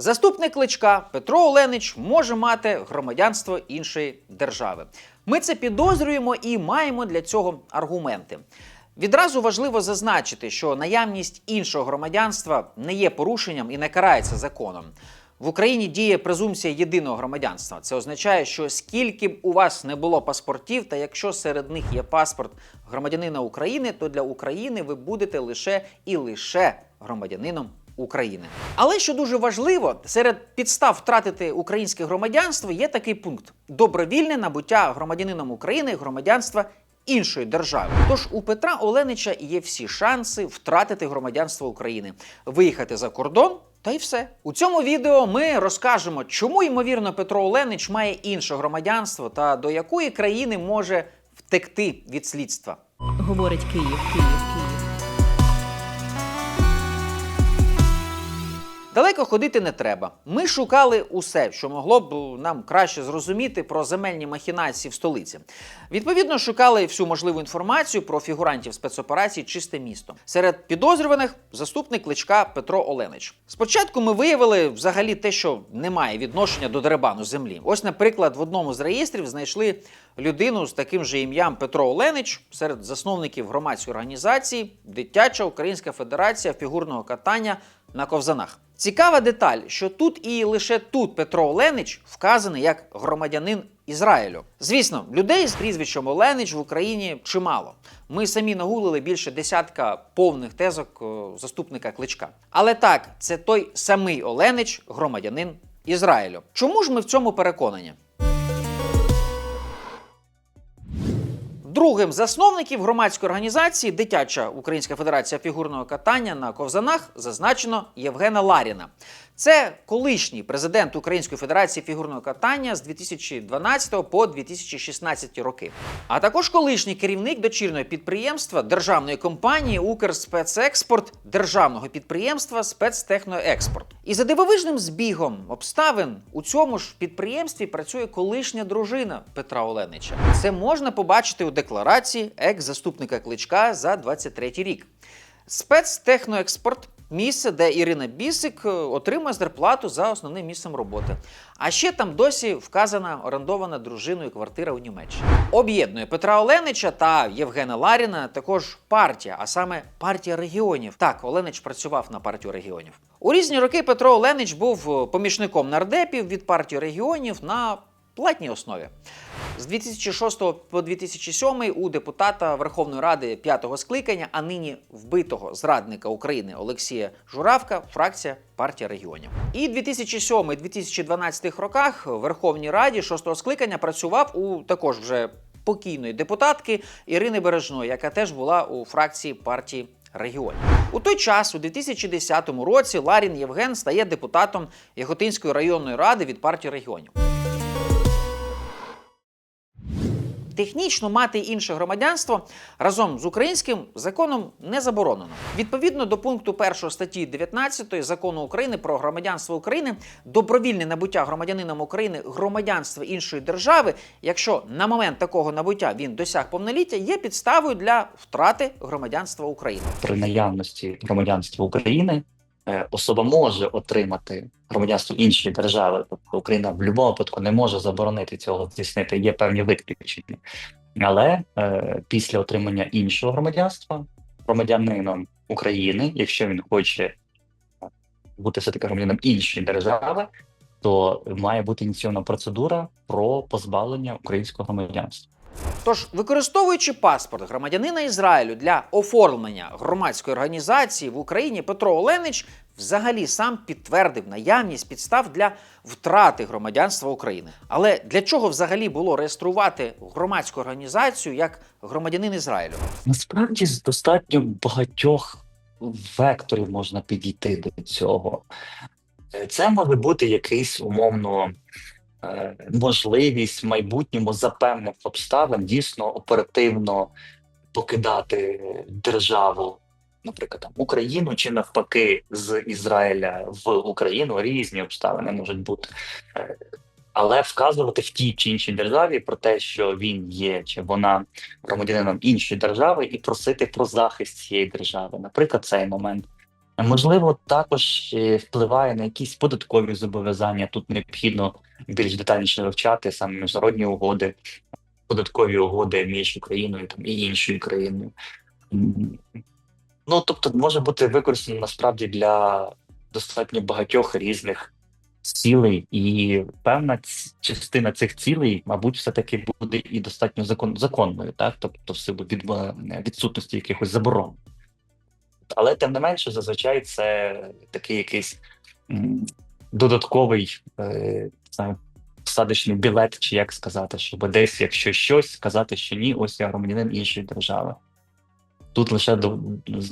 Заступник кличка Петро Оленич може мати громадянство іншої держави. Ми це підозрюємо і маємо для цього аргументи. Відразу важливо зазначити, що наявність іншого громадянства не є порушенням і не карається законом. В Україні діє презумпція єдиного громадянства. Це означає, що скільки б у вас не було паспортів, та якщо серед них є паспорт громадянина України, то для України ви будете лише і лише громадянином України. Але що дуже важливо, серед підстав втратити українське громадянство є такий пункт: добровільне набуття громадянином України громадянства іншої держави. Тож у Петра Оленича є всі шанси втратити громадянство України, виїхати за кордон. Та й все у цьому відео ми розкажемо, чому ймовірно Петро Оленич має інше громадянство та до якої країни може втекти від слідства. Говорить Київ, Київ, Київ. Далеко ходити не треба. Ми шукали усе, що могло б нам краще зрозуміти про земельні махінації в столиці. Відповідно, шукали всю можливу інформацію про фігурантів спецоперації Чисте місто. Серед підозрюваних заступник кличка Петро Оленич. Спочатку ми виявили взагалі те, що немає відношення до деребану землі. Ось, наприклад, в одному з реєстрів знайшли людину з таким же ім'ям Петро Оленич серед засновників громадської організації Дитяча Українська Федерація фігурного катання на ковзанах. Цікава деталь, що тут і лише тут Петро Оленич вказаний як громадянин Ізраїлю. Звісно, людей з прізвищем Оленич в Україні чимало. Ми самі нагулили більше десятка повних тезок заступника кличка. Але так, це той самий Оленич, громадянин Ізраїлю. Чому ж ми в цьому переконані? Другим засновників громадської організації Дитяча Українська Федерація фігурного катання на ковзанах зазначено Євгена Ларіна. Це колишній президент Української Федерації фігурного катання з 2012 по 2016 роки, а також колишній керівник дочірнього підприємства державної компанії Укрспецекспорт державного підприємства Спецтехноекспорт. І за дивовижним збігом обставин у цьому ж підприємстві працює колишня дружина Петра Оленича. Це можна побачити у декларації екс-заступника кличка за 23 рік. Спецтехноекспорт місце, де Ірина Бісик е, отримує зарплату за основним місцем роботи. А ще там досі вказана орендована дружиною квартира у Німеччині. Об'єднує Петра Оленича та Євгена Ларіна також партія, а саме партія регіонів. Так, Оленич працював на партію регіонів. У різні роки Петро Оленич був е, помічником нардепів від партії регіонів на платній основі. З 2006 по 2007 у депутата Верховної Ради п'ятого скликання, а нині вбитого зрадника України Олексія Журавка, фракція партія регіонів. І 2007-2012 роках в Верховній Раді шостого скликання працював у також вже покійної депутатки Ірини Бережної, яка теж була у фракції партії регіонів. У той час, у 2010 році, Ларін Євген стає депутатом Яготинської районної ради від партії регіонів. Технічно мати інше громадянство разом з українським законом не заборонено. Відповідно до пункту 1 статті 19 закону України про громадянство України, добровільне набуття громадянином України громадянства іншої держави, якщо на момент такого набуття він досяг повноліття, є підставою для втрати громадянства України. при наявності громадянства України особа може отримати громадянство іншої держави. Тобто Україна в будь-якому випадку не може заборонити цього здійснити. Є певні виключення. Але е, після отримання іншого громадянства громадянином України, якщо він хоче е, бути все таки громадянином іншої держави, то має бути ініційована процедура про позбавлення українського громадянства. Тож, використовуючи паспорт громадянина Ізраїлю для оформлення громадської організації в Україні, Петро Оленич взагалі сам підтвердив наявність підстав для втрати громадянства України. Але для чого взагалі було реєструвати громадську організацію як громадянин Ізраїлю? Насправді з достатньо багатьох векторів можна підійти до цього. Це може бути якийсь умовно можливість в майбутньому за певних обставин дійсно оперативно покидати державу, наприклад, там Україну чи навпаки з Ізраїля в Україну. Різні обставини можуть бути. Е, Але вказувати в тій чи іншій державі про те, що він є чи вона громадянином іншої держави, і просити про захист цієї держави. Наприклад, цей момент Можливо, також е, впливає на якісь податкові зобов'язання. Тут необхідно більш детальніше вивчати саме міжнародні угоди, податкові угоди між Україною там, і іншою країною. Ну, тобто, може бути використано насправді для достатньо багатьох різних цілей, і певна частина цих цілей, мабуть, все-таки буде і достатньо закон, законною, так? Тобто, в силу від, відсутності якихось заборон. Але тим не менше, зазвичай це такий якийсь додатковий е, не знаю, посадочний білет, чи як сказати, щоб десь, якщо щось, сказати, що ні, ось я громадянин іншої держави. Тут лише до,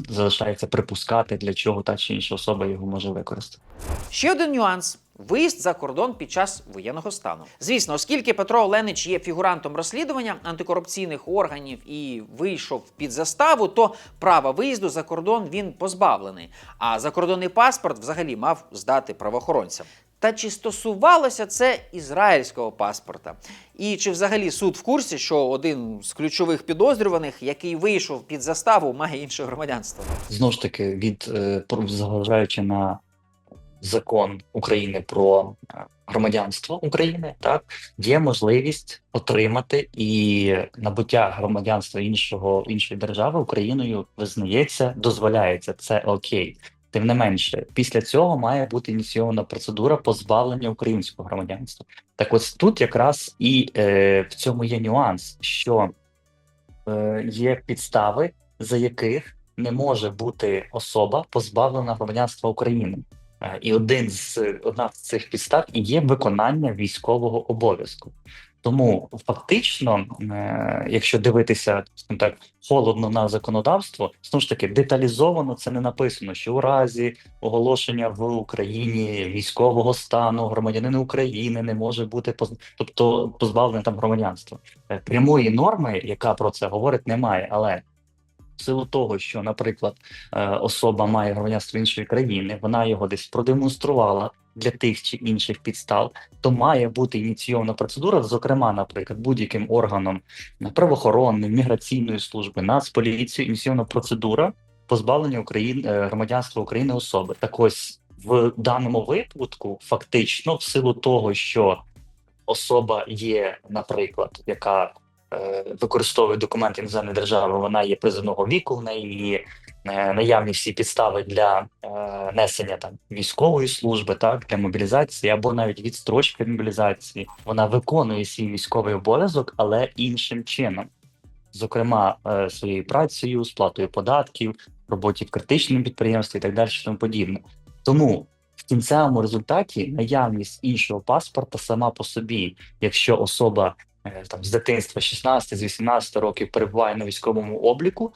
залишається припускати, для чого та чи інша особа його може використати. Ще один нюанс. Виїзд за кордон під час воєнного стану. Звісно, оскільки Петро Оленич є фігурантом розслідування антикорупційних органів і вийшов під заставу, то права виїзду за кордон він позбавлений. А закордонний паспорт взагалі мав здати правоохоронцям. Та чи стосувалося це ізраїльського паспорта? І чи взагалі суд в курсі, що один з ключових підозрюваних, який вийшов під заставу, має інше громадянство? Знову ж таки, від е, зважаючи на закон України про е, громадянство України, так є можливість отримати і набуття громадянства іншого іншої держави Україною визнається, дозволяється це окей. Тим не менше, після цього має бути ініційована процедура позбавлення українського громадянства. Так, ось тут якраз і е, в цьому є нюанс, що е, є підстави, за яких не може бути особа позбавлена громадянства України. Е, І один з одна з цих підстав і є виконання військового обов'язку. Тому фактично, е, якщо дивитися так холодно на законодавство, знову ж таки деталізовано це не написано, що у разі оголошення в Україні військового стану громадянин України не може бути поз... тобто позбавлений там громадянства. Е, Прямої норми, яка про це говорить, немає, але силу того, що, наприклад, е, особа має громадянство іншої країни, вона його десь продемонструвала для тих чи інших підстав, то має бути ініційована процедура, зокрема, наприклад, будь-яким органом правоохоронним, міграційної служби, нацполіцією, ініційована процедура позбавлення України е, громадянства України особи. Так ось в даному випадку, фактично, в силу того, що особа є, наприклад, яка використовує документи іноземної держави, вона є призовного віку, в неї є е, наявні всі підстави для е, несення там військової служби, так для мобілізації або навіть відстрочки від мобілізації. Вона виконує свій військовий обов'язок, але іншим чином, зокрема е, своєю працею, сплатою податків, роботі в критичному підприємстві і так далі, тому подібне. Тому в кінцевому результаті наявність іншого паспорта сама по собі, якщо особа е, там з дитинства 16 з 18 років перебуває на військовому обліку,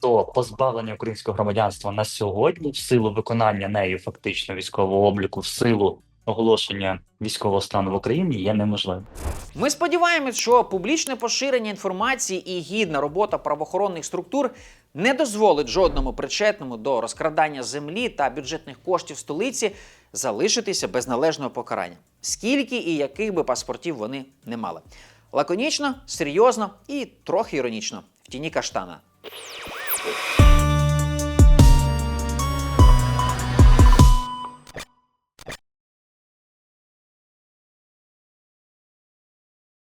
то позбавлення українського громадянства на сьогодні, в силу виконання нею фактично військового обліку, в силу оголошення військового стану в Україні є неможливим. Ми сподіваємось, що публічне поширення інформації і гідна робота правоохоронних структур не дозволить жодному причетному до розкрадання землі та бюджетних коштів столиці залишитися без належного покарання, скільки і яких би паспортів вони не мали. Лаконічно, серйозно і трохи іронічно в тіні каштана.